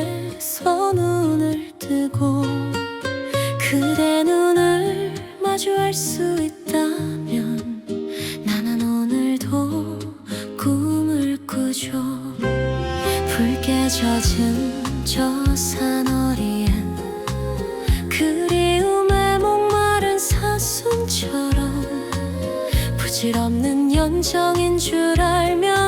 그래서 눈을 뜨고 그대 눈을 마주할 수 있다면 나는 오늘도 꿈을 꾸죠. 붉게 젖은 저 산허리엔 그리움에 목마른 사슴처럼 부질없는 연정인 줄 알면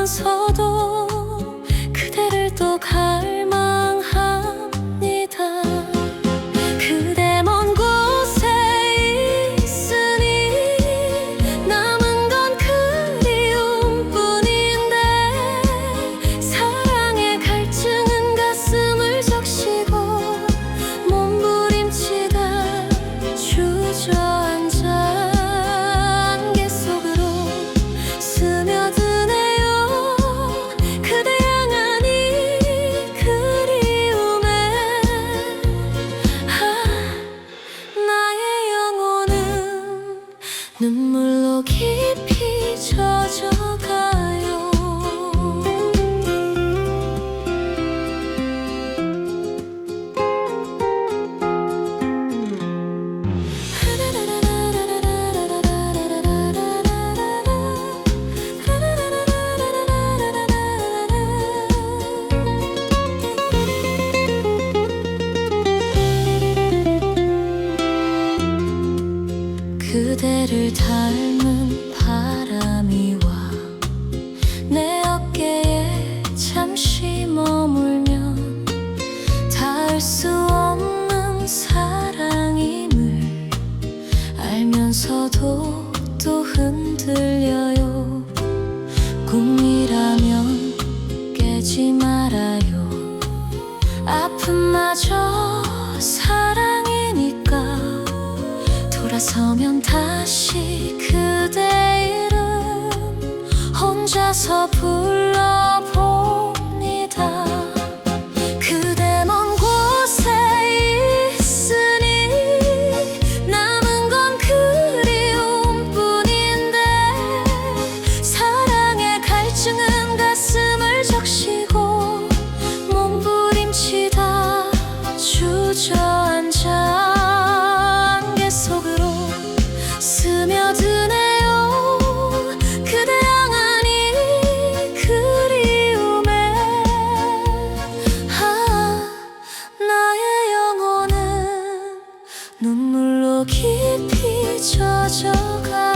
눈물로 깊이 젖어가 알면서도 또 흔들려요. 꿈이라면 깨지 말아요. 아픔마저 사랑이니까 돌아서면 다시 그대 이름 혼자서 불러 주저앉아 속으로 스며드네요. 그대 향한 이 그리움에 아 나의 영혼은 눈물로 깊이 젖어가